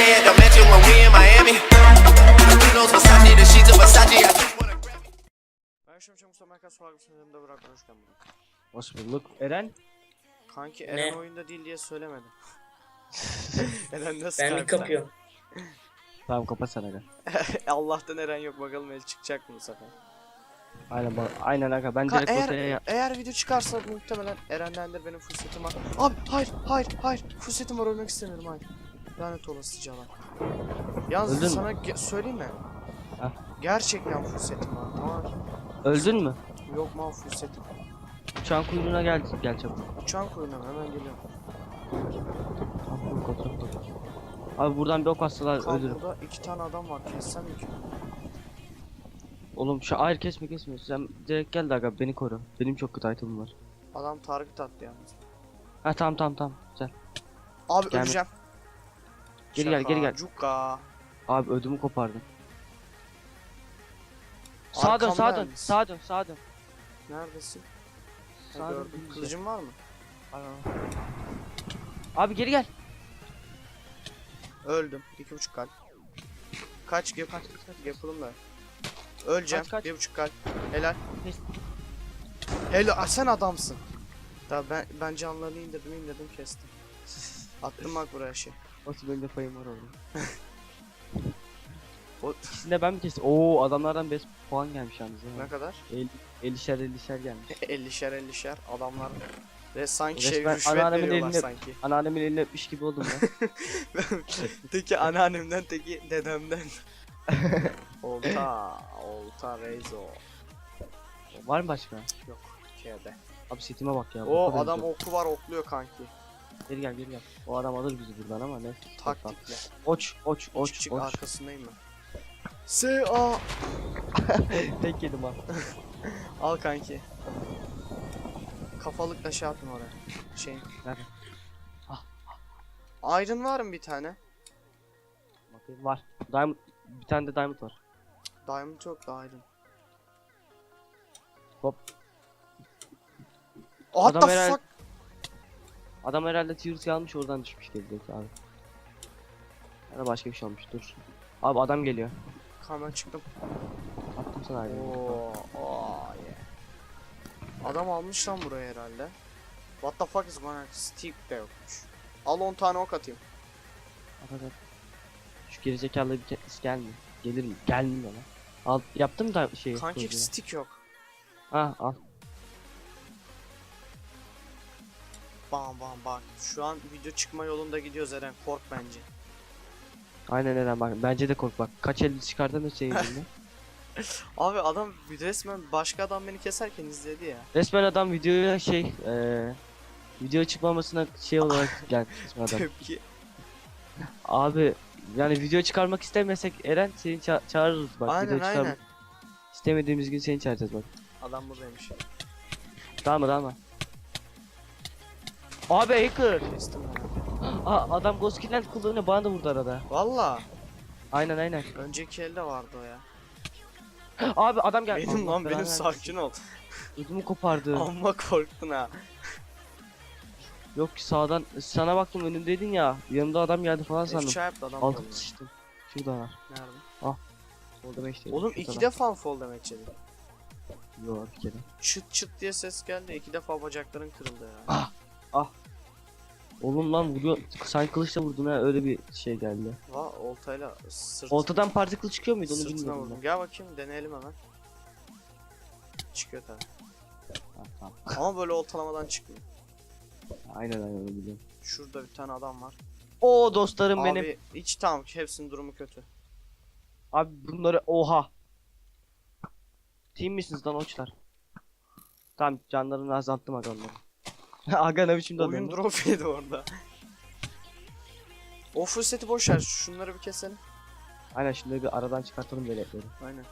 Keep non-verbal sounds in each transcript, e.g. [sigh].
stay at the mansion when we in Miami. Windows Versace, the sheets of Versace. I just wanna grab me. Ben şimdi çok Mustafa Merkez Suarez'in yanında bırak hoş geldin. Hoş bulduk. Eren? Kanki Ne? Eren oyunda değil diye söylemedim. [laughs] Eren nasıl Ben kalpten? kapıyorum. Tamam kapat sen aga. [laughs] Allah'tan Eren yok bakalım el çıkacak mı bu sefer. Aynen bak. Aynen aga. Ben Ka- direkt eğer, ortaya ya- eğer video çıkarsa muhtemelen Eren'dendir benim fırsatım var. Abi hayır hayır hayır fırsatım var ölmek istemiyorum hayır. Lanet olası cana. Yalnız Öldün sana ge- söyleyeyim mi? Hah. Gerçekten fırsatım var tamam? Öldün mü? Yok mal fırsatım. Uçağın kuyruğuna gel gel çabuk. Uçağın koyunum hemen geliyorum. Tamam. Abi buradan bir ok atsalar ölürüm. burada iki tane adam var kessem mi ki? Oğlum şu hayır kesme kesme. Sen direkt gel de aga beni koru. Benim çok kötü itemim var. Adam target attı yalnız. Ha tamam tamam tamam. Güzel. Abi Gelme. öleceğim. Geri gel, geri gel. Cuka. Abi ödümü kopardım. Sağa dön Arkamda sağa dön. yalnız. Sağa dön sağa dön. Neredesin? Ha, Sağa dön. gördüm. dümdüz. Kılıcın var mı? Ay, ay. Abi geri gel. Öldüm. İki buçuk kalp. Kaç gap kaç kaç yapalım da. Öleceğim. Kaç, kaç. Bir buçuk kalp. Helal. Neyse. Helal. Aa, sen adamsın. Daha ben ben canlarını indirdim indirdim kestim. Attım bak buraya şey. Nasıl benim de payım var orada. [laughs] O İkisini ben mi kestim? Oo adamlardan 5 puan gelmiş yalnız. ne kadar? 50 50'şer 50'şer gelmiş. [laughs] 50'şer 50'şer adamlar. Ve sanki Resmen şey rüşvet anneannemin veriyorlar eline- sanki. Anneannemin elini öpmüş gibi oldum ya. [laughs] teki anneannemden teki dedemden. olta, olta Rezo. var mı başka? Yok, K'de. Abi setime bak ya. O adam oku var okluyor kanki. Geri gel geri gel. O adam alır bizi buradan ama ne? Taktikle. Oç oç oç çık oç. arkasındayım ben. S A [laughs] Tek yedim ha. [laughs] al kanki. Kafalıkla şey atma oraya. Şey. Nerede? Iron var mı bir tane? Bakayım var. Diamond bir tane de diamond var. Diamond yok da Iron. Hop. What Adam the herhalde- fuck? Adam herhalde Tears'ı almış oradan düşmüş gelecek abi. Ya da başka bir şey olmuş dur. Abi adam geliyor. Hemen çıktım. Attım sana ayrı. Oo, oo yeah. Adam almış lan buraya herhalde. What the fuck is on? Steve de yokmuş. Al 10 tane ok atayım. At at at. Şu gerizekalı bir kez gelmiyor. Gelir mi? Gelmiyor lan. Al yaptım da şeyi. Kanki stick yok. Ha al. Bam bam bak. Şu an video çıkma yolunda gidiyoruz Eren. Kork bence. Aynen Eren bak. Bence de kork bak. Kaç el çıkardın da şeyin elinden. [laughs] [laughs] Abi adam resmen başka adam beni keserken izledi ya. Resmen adam videoya şey eee video çıkmamasına şey olarak [laughs] geldi adam. Tepki. Abi yani video çıkarmak istemesek Eren seni ça- çağırırız bak. aynen video aynen. istemediğimiz gün seni çağıracağız bak. Adam buradaymış. Tamam mı tamam mı? Abi hacker. Kestim onu. Aa, adam Ghost Kill'den kullanıyor bana da vurdu arada. Valla. Aynen aynen. Önceki elde vardı o ya. [gasps] Abi adam geldi. Benim Allah lan benim sakin ol. Ödümü kopardı. [laughs] Amma korktun ha. Yok ki sağdan sana baktım önümdeydin ya. Yanımda adam geldi falan sandım. F yaptı adam. Altıma valla. sıçtım. Şurada var. Nerede? Orada beş değil. Oğlum Şurada iki defa fall damage yedi. Yok bir kere. Çıt çıt diye ses geldi. iki defa bacakların kırıldı ya. Oğlum lan vuruyor. Sanki kılıçla vurdun ha öyle bir şey geldi. Va oltayla sırt, Oltadan particle çıkıyor muydu onu sırtına bilmiyorum vurdum. Gel bakayım deneyelim hemen. Çıkıyor tabi. Ha, tamam. Ama böyle oltalamadan çıkmıyor. Aynen aynen öyle biliyorum. Şurada bir tane adam var. Oo dostlarım Abi benim. hiç tamam hepsinin durumu kötü. Abi bunları oha. Team misiniz lan oçlar? Tamam canlarını azalttım aga onları. Aga ne biçim Oyun dalıyor? drop yedi orada. O full seti boş ver. Şunları bir keselim. Aynen şimdi bir aradan çıkartalım veletleri. Aynen.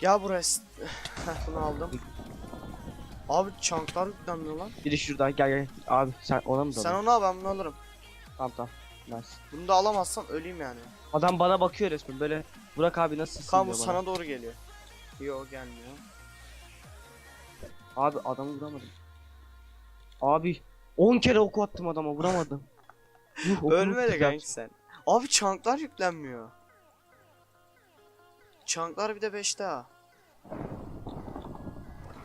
Gel buraya. [sighs] Heh, bunu aldım. Abi çanklar yüklenmiyor lan. Biri şuradan gel gel. Abi sen ona mı Sen dalıyorsun? onu al ben bunu alırım. Tamam tamam. Nice. Bunu da alamazsam öleyim yani. Adam bana bakıyor resmen böyle. Burak abi nasılsın Kan bu diyor bana. sana doğru geliyor. Yo gelmiyor. Abi adamı vuramadım. Abi 10 kere oku attım adama vuramadım. [laughs] Yuh, Ölme de kanki sen. Abi çanklar yüklenmiyor. Çanklar bir de 5 daha.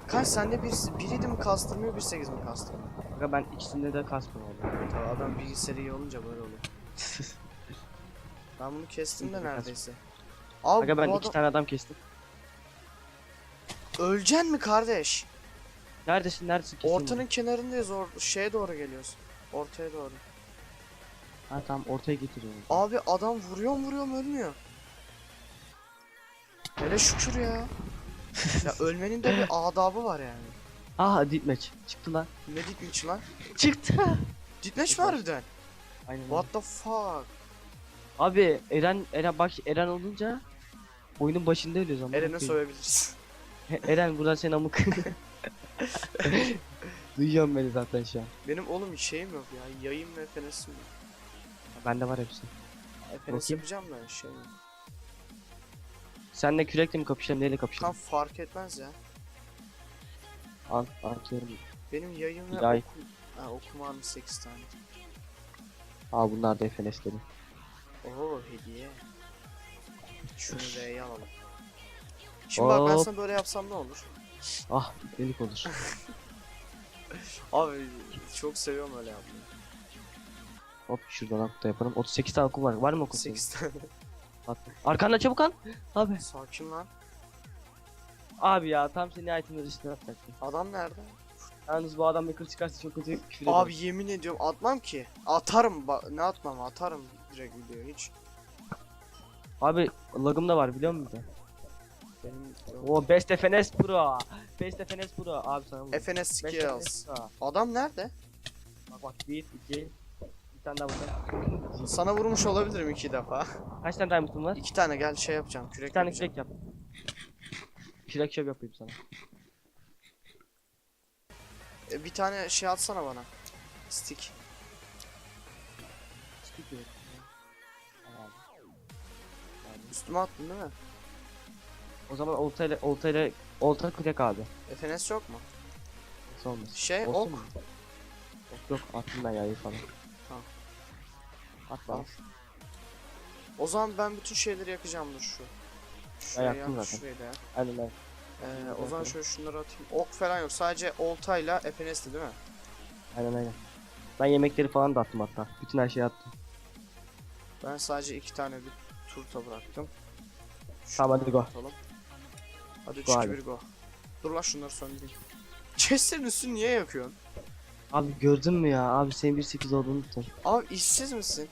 Kaç sende bir biriydi mi kastırmıyor bir 8 mi kastırmıyor? Aga ben ikisinde de kasmıyorum abi. Tabii adam bilgisayarı iyi olunca böyle oluyor. [laughs] Ben bunu kestim de neredeyse. Abi Aga ben iki adam... tane adam kestim. Öleceksin mi kardeş? Neredesin neredesin kesin Ortanın kenarındayız or şeye doğru geliyoruz. Ortaya doğru. Ha tamam ortaya getiriyorum. Abi adam vuruyorum vuruyorum ölmüyor. Hele şükür ya. [laughs] ya ölmenin de bir adabı var yani. Aha deathmatch. Çıktı lan. Ne ditmiş lan? Çıktı. Ditmeş mi harbiden? Aynen. What the fuck? Abi Eren Eren bak Eren olunca oyunun başında ölüyoruz ama. Eren'e soyabiliriz. Eren buradan sen amık. [laughs] [laughs] Duyuyorum beni zaten şu an. Benim oğlum şeyim yok ya. Yayım ve FNS'im yok. Bende var hepsi. Bakayım. yapacağım da şey yok. Senle kürekle mi kapışalım neyle Tam kapışalım? fark etmez ya. Al atıyorum. Benim yayım ve Yay. okum... Ha okumam 8 tane. Al bunlar da FNS'leri. Oo hediye. Şunu R'ye alalım. Şimdi bak ben Hop. sana böyle yapsam ne olur? Ah delik olur. [laughs] Abi çok seviyorum öyle yapmayı. Hop şuradan akta yapalım. 38 tane oku var. Var mı oku? 8 tane. [laughs] Attım. Arkanda çabuk al. Abi. Sakin lan. Abi ya tam seni itemler üstüne atacaktım. Adam nerede? Yalnız bu adam maker çıkarsa çok kötü küfür ederim. Abi yemin ediyorum atmam ki. Atarım ba- ne atmam atarım direkt videoya hiç. Abi lagım da var biliyor musun? O Best FNS Pro. Best FNS Pro. Abi sana bu. FNS Best skills. FNS Pro. Adam nerede? Bak bak 1, 2, bir tane daha burada. Sana vurmuş olabilirim iki defa. Kaç tane diamond'ın var? iki tane gel şey yapacağım. Kürek Bir tane yapacağım. kürek yap. Kürek şöp yapayım sana. E, bir tane şey atsana bana. Stick. Stick kürek. Üstüme attın değil mi? O zaman olta ile olta kürek abi. FNS yok mu? Nasıl olmaz? Şey Olsun ok. mu? Yok yok attım ben yayı falan. Tamam. At bana. Al. O zaman ben bütün şeyleri yakacağım dur şu. Şuraya yaktım yak, zaten. şurayı da yak. Aynen aynen. Ee, o zaman şöyle şunları atayım. Ok falan yok. Sadece oltayla FNS'ti değil mi? Aynen aynen. Ben yemekleri falan da attım hatta. Bütün her şeyi attım. Ben sadece iki tane bir turta bıraktım. Tamam, hadi go. Atalım. Hadi 3 Go 2 hadi. 1 go. Dur lan şunları söndüreyim. [laughs] Chest'lerin üstünü niye yakıyorsun? Abi gördün mü ya? Abi senin 1.8 olduğunu unuttum. Abi işsiz misin?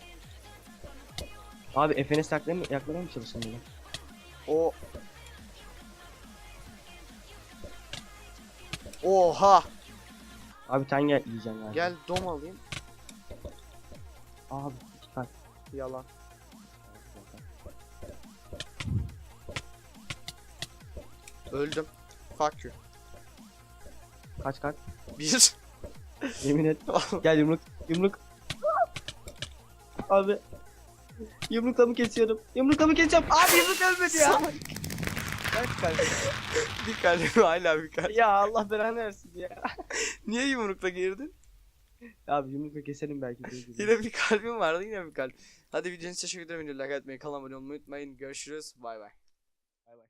Abi FNS yaklamaya mı, yaklamaya mı çalışıyorsun bunu? O Oha! Abi sen gel yiyeceksin yani. Gel dom alayım. Abi tane. Yalan. Öldüm. Fuck you. Kaç kaç. Bir. [laughs] Yemin et. [laughs] Gel yumruk. Yumruk. Abi. Yumrukla mı kesiyorum? Yumrukla mı keseceğim? Abi yumruk ölmedi ya. Kaç kalbim? [laughs] bir kalbim hala bir kalbim. ya Allah belanı versin ya. Niye yumrukla girdin? Abi yumrukla keselim belki. Yine bir kalbim vardı yine bir kalp. Hadi videonun için teşekkür ederim. Like atmayı, kanala abone olmayı unutmayın. Görüşürüz. Bay bay. Bay bay.